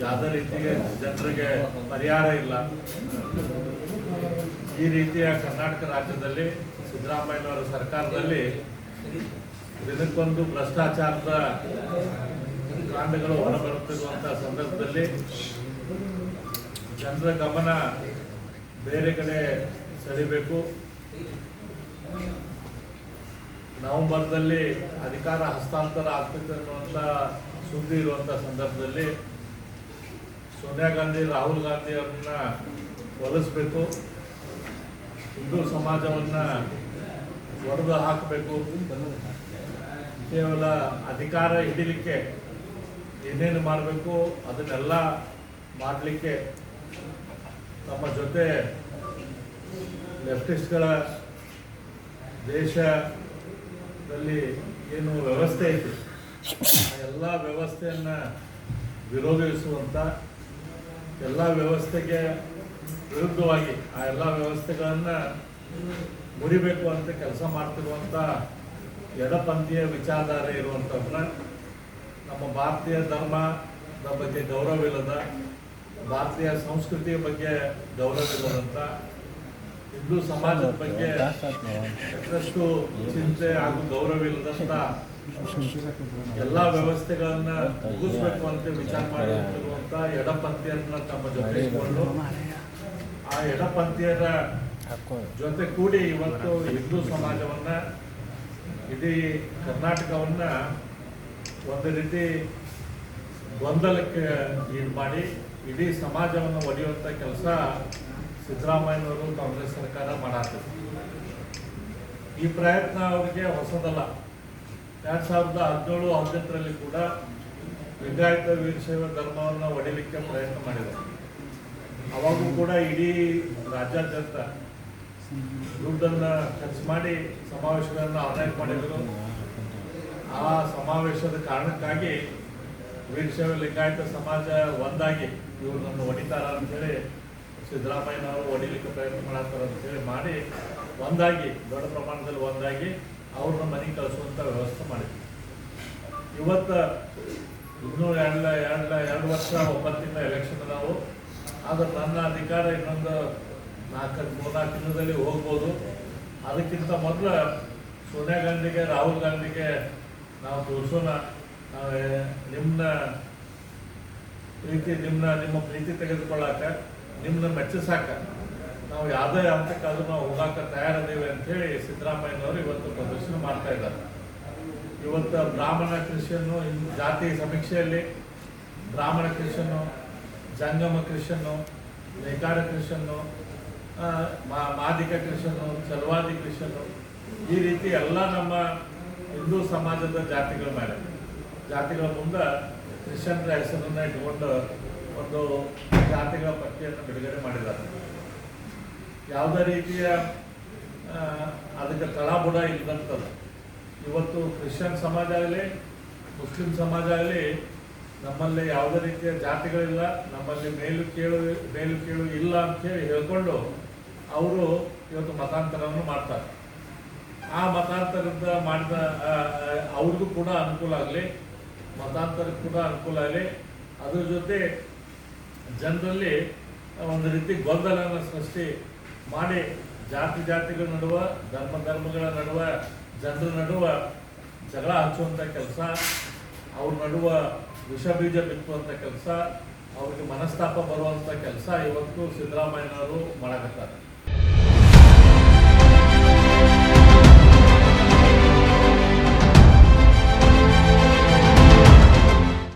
ಯಾವುದೇ ರೀತಿಗೆ ಜನರಿಗೆ ಪರಿಹಾರ ಇಲ್ಲ. ಈ ರೀತಿಯ ಕರ್ನಾಟಕ ರಾಜ್ಯದಲ್ಲಿ ಸಿದ್ದರಾಮಯ್ಯನವರ ಸರ್ಕಾರದಲ್ಲಿ ದಿನಕ್ಕೊಂದು ಭ್ರಷ್ಟಾಚಾರದ ಕಾಂಡಗಳು ಹೊರಬರುತ್ತಿರುವಂತಹ ಸಂದರ್ಭದಲ್ಲಿ ಜನರ ಗಮನ ಬೇರೆ ಕಡೆ ಸೆಳಿಬೇಕು ನವೆಂಬರ್ದಲ್ಲಿ ಅಧಿಕಾರ ಹಸ್ತಾಂತರ ಆಗ್ತಿತ್ತು ಅನ್ನುವಂಥ ಸುದ್ದಿ ಇರುವಂಥ ಸಂದರ್ಭದಲ್ಲಿ ಸೋನಿಯಾ ಗಾಂಧಿ, ರಾಹುಲ್ ಗಾಂಧಿ ಅವ್ರನ್ನ ಒಲಿಸ್ಬೇಕು. ಹಿಂದೂ ಸಮಾಜವನ್ನು ಒಡೆದು ಹಾಕಬೇಕು. ಕೇವಲ ಅಧಿಕಾರ ಹಿಡಿಲಿಕ್ಕೆ ಏನೇನು ಮಾಡಬೇಕು, ಅದನ್ನೆಲ್ಲ ಮಾಡಲಿಕ್ಕೆ ತಮ್ಮ ಜೊತೆ ಲೆಫ್ಟಿಸ್ಟ್ಗಳ ದೇಶದಲ್ಲಿ ಏನು ವ್ಯವಸ್ಥೆ ಐತಿ ಆ ಎಲ್ಲ ವ್ಯವಸ್ಥೆಯನ್ನು ವಿರೋಧಿಸುವಂಥ ಎಲ್ಲ ವ್ಯವಸ್ಥೆಗೆ ವಿರುದ್ಧವಾಗಿ ಆ ಎಲ್ಲ ವ್ಯವಸ್ಥೆಗಳನ್ನು ಮುರಿಬೇಕು ಅಂತ ಕೆಲಸ ಮಾಡ್ತಿರುವಂಥ ಎಡಪಂಥೀಯ ವಿಚಾರಧಾರೆ ಇರುವಂಥವ್ರನ್ನ ನಮ್ಮ ಭಾರತೀಯ ಧರ್ಮದ ಬಗ್ಗೆ ಗೌರವ ಇಲ್ಲದ ಭಾರತೀಯ ಸಂಸ್ಕೃತಿಯ ಬಗ್ಗೆ ಗೌರವವಿಲ್ಲದಂಥ ಹಿಂದೂ ಸಮಾಜದ ಬಗ್ಗೆ ಸಾಕಷ್ಟು ಚಿಂತೆ ಹಾಗೂ ಗೌರವವಿಲ್ಲದಂಥ ಎಲ್ಲ ವ್ಯವಸ್ಥೆಗಳನ್ನ ಮುಗಿಸ್ಬೇಕು ಅಂತ ವಿಚಾರ ಮಾಡಿರುವಂತ ಎಡಪಂಥೀಯರನ್ನ ತಮ್ಮ ಜೊತೆ ಇಟ್ಕೊಂಡು ಆ ಎಡಪಂಥೀಯರ ಜೊತೆ ಕೂಡಿ ಇವತ್ತು ಹಿಂದೂ ಸಮಾಜವನ್ನ, ಇಡೀ ಕರ್ನಾಟಕವನ್ನ ಒಂದು ರೀತಿ ಗೊಂದಲಕ್ಕೆ ಈಡು ಮಾಡಿ, ಇಡೀ ಸಮಾಜವನ್ನು ಒಡೆಯುವಂಥ ಕೆಲಸ ಸಿದ್ದರಾಮಯ್ಯನವರು ಕಾಂಗ್ರೆಸ್ ಸರ್ಕಾರ ಮಾಡಾಗ್ತದೆ ಈ ಪ್ರಯತ್ನ ಅವರಿಗೆ ಹೊಸದಲ್ಲ. ಎರಡ್ ಸಾವಿರದ ಹದಿನೇಳು, ಹದಿನೆಂಟರಲ್ಲಿ ಕೂಡ ಲಿಂಗಾಯತ ವೀರಶೈವ ಧರ್ಮವನ್ನು ಒಡೆಯಲಿಕ್ಕೆ ಪ್ರಯತ್ನ ಮಾಡಿದೆ. ಅವಾಗೂ ಕೂಡ ಇಡೀ ರಾಜ್ಯಾದ್ಯಂತ ದುಡ್ಡನ್ನು ಖರ್ಚು ಮಾಡಿ ಸಮಾವೇಶಗಳನ್ನು ಆರ್ಗನೈಸ್ ಮಾಡಿದರು. ಆ ಸಮಾವೇಶದ ಕಾರಣಕ್ಕಾಗಿ ವೀರಶೈವ ಲಿಂಗಾಯತ ಸಮಾಜ ಒಂದಾಗಿ ಇವರು ನನ್ನ ಹೊಡಿತಾರ ಅಂತೇಳಿ ಸಿದ್ದರಾಮಯ್ಯನವರು ಹೊಡಿಲಿಕ್ಕೆ ಪ್ರಯತ್ನ ಮಾಡತ್ತಾರ ಅಂತೇಳಿ ಮಾಡಿ ಒಂದಾಗಿ, ದೊಡ್ಡ ಪ್ರಮಾಣದಲ್ಲಿ ಒಂದಾಗಿ ಅವ್ರನ್ನ ಮನೆಗೆ ಕಳಿಸುವಂಥ ವ್ಯವಸ್ಥೆ ಮಾಡಿದ್ವಿ ಇವತ್ತು ಇನ್ನೂ ಎರಡು ಎರಡು ಎರಡು ವರ್ಷ ಒಂಬತ್ತಿಂದ ಎಲೆಕ್ಷನ್ ನಾವು ಆದ್ರೆ ನನ್ನ ಅಧಿಕಾರ ಇನ್ನೊಂದು ನಾಲ್ಕು ಮೂರ್ನಾಲ್ಕು ತಿಂಗಳಲ್ಲಿ ಹೋಗ್ಬೋದು. ಅದಕ್ಕಿಂತ ಮೊದಲು ಸೋನಿಯಾ ಗಾಂಧಿಗೆ, ರಾಹುಲ್ ಗಾಂಧಿಗೆ ನಾವು ತೋರಿಸೋಣ. ನಿಮ್ಮನ್ನ ಪ್ರೀತಿ ನಿಮ್ಮನ್ನ ನಿಮ್ಮ ಪ್ರೀತಿ ತೆಗೆದುಕೊಳ್ಳಾಕ ನಿಮ್ಮನ್ನ ಮೆಚ್ಚಿಸಾಕ. ನಾವು ಯಾವುದೇ ಹಂತಕ್ಕಾದ್ರೂ ನಾವು ಹೋಗಾಕ ತಯಾರದೇವೆ ಅಂತೇಳಿ ಸಿದ್ದರಾಮಯ್ಯನವರು ಇವತ್ತು ಪ್ರದರ್ಶನ ಮಾಡ್ತಾ ಇದ್ದಾರೆ. ಇವತ್ತು ಬ್ರಾಹ್ಮಣ ಕ್ರಿಶ್ಚಿಯನ್ನು ಜಾತಿ ಸಮೀಕ್ಷೆಯಲ್ಲಿ ಬ್ರಾಹ್ಮಣ ಕ್ರಿಶ್ಚಿಯನ್ನು ಜಂಗಮ ಕ್ರಿಶ್ಚಿಯನ್ನು ನೇಕಾರ ಕ್ರಿಶ್ಚಿಯನ್ನು ಮಾದಿಕ ಕ್ರಿಶ್ಚಿಯನ್ನು ಚಲವಾದಿ ಕ್ರಿಶ್ಚಿಯನ್ನು ಈ ರೀತಿ ಎಲ್ಲ ನಮ್ಮ ಹಿಂದೂ ಸಮಾಜದ ಜಾತಿಗಳ ಮೇಲೆ. ಜಾತಿಗಳ ಮುಂದೆ ಕ್ರಿಶ್ಚಿಯನ್ರ ಹೆಸರನ್ನ ಇಟ್ಕೊಂಡು ಒಂದು ಜಾತಿಗಳ ಪಟ್ಟಿಯನ್ನು ಬಿಡುಗಡೆ ಮಾಡಿದ್ದಾರೆ. ಯಾವುದೇ ರೀತಿಯ ಅದಕ್ಕೆ ತಳಬುಡ ಇಲ್ಲದಂಥದ್ದು ಇವತ್ತು ಕ್ರಿಶ್ಚಿಯನ್ ಸಮಾಜ ಆಗಲಿ, ಮುಸ್ಲಿಂ ಸಮಾಜ ಆಗಲಿ, ನಮ್ಮಲ್ಲಿ ಯಾವುದೇ ರೀತಿಯ ಜಾತಿಗಳಿಲ್ಲ, ನಮ್ಮಲ್ಲಿ ಮೇಲು ಕೇಳು ಮೇಲು ಕೇಳು ಇಲ್ಲ ಅಂತೇಳಿ ಹೇಳ್ಕೊಂಡು ಅವರು ಇವತ್ತು ಮತಾಂತರವನ್ನು ಮಾಡ್ತಾರೆ. ಆ ಮತಾಂತರದ ಮಾಡಿದ ಅವ್ರಿಗೂ ಕೂಡ ಅನುಕೂಲ ಆಗಲಿ, ಮತಾಂತರಕ್ಕೆ ಕೂಡ ಅನುಕೂಲ ಆಗಲಿ. ಅದ್ರ ಜೊತೆ ಜನರಲ್ಲಿ ಒಂದು ರೀತಿ ಗೊಂದಲನ ಸೃಷ್ಟಿ ಮಾಡಿ ಜಾತಿ ಜಾತಿಗಳ ನಡುವ, ಧರ್ಮ ಧರ್ಮಗಳ ನಡುವ, ಜನರ ನಡುವ ಜಗಳ ಹಚ್ಚುವಂಥ ಕೆಲಸ, ಅವ್ರ ನಡುವ ವಿಷ ಬೀಜ ಬಿತ್ತುವಂಥ ಕೆಲಸ, ಅವ್ರಿಗೆ ಮನಸ್ತಾಪ ಬರುವಂಥ ಕೆಲಸ ಇವತ್ತು ಸಿದ್ದರಾಮಯ್ಯನವರು ಮಾಡಕತ್ತಾರೆ.